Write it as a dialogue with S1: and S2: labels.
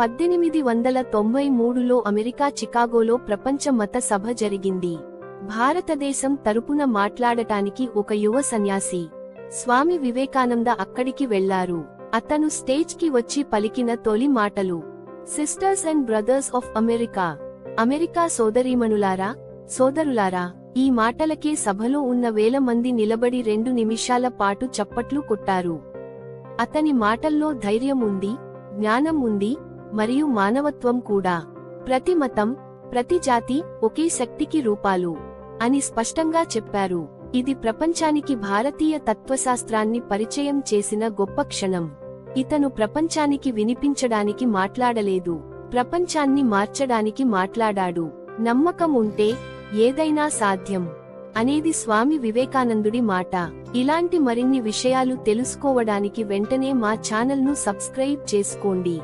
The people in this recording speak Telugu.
S1: పద్దెనిమిది వందల తొంభై మూడులో అమెరికా చికాగోలో ప్రపంచ మత సభ జరిగింది. భారతదేశం తరపున మాట్లాడటానికి ఒక యువ సన్యాసి. స్వామి వివేకానంద అక్కడికి వెళ్ళారు. అతను స్టేజ్కి వచ్చి పలికిన తొలి మాటలు. Sisters and brothers of America. America సోదరీమణులారా సోదరులారా ఈ మాటలకే సభలో ఉన్న వేల మంది నిలబడి రెండు నిమిషాల పాటు చప్పట్లు కొట్టారు. అతని మాటల్లో ధైర్యం ఉంది జ్ఞానం ఉంది మరియు మానవత్వం కూడా. ప్రతి మతం ప్రతి జాతి ఒకే శక్తికి రూపాలు అని స్పష్టంగా చెప్పారు. ఇది ప్రపంచానికి భారతీయ తత్వశాస్త్రాన్ని పరిచయం చేసిన గొప్ప క్షణం. ఇతను ప్రపంచానికి వినిపించడానికి మాట్లాడలేదు. ప్రపంచాన్ని మార్చడానికి మాట్లాడాడు. నమ్మకం ఉంటే ఏదైనా సాధ్యం అనేది స్వామి వివేకానందుడి మాట. ఇలాంటి మరిన్ని విషయాలు తెలుసుకోవడానికి వెంటనే మా ఛానల్ను సబ్స్క్రైబ్ చేసుకోండి.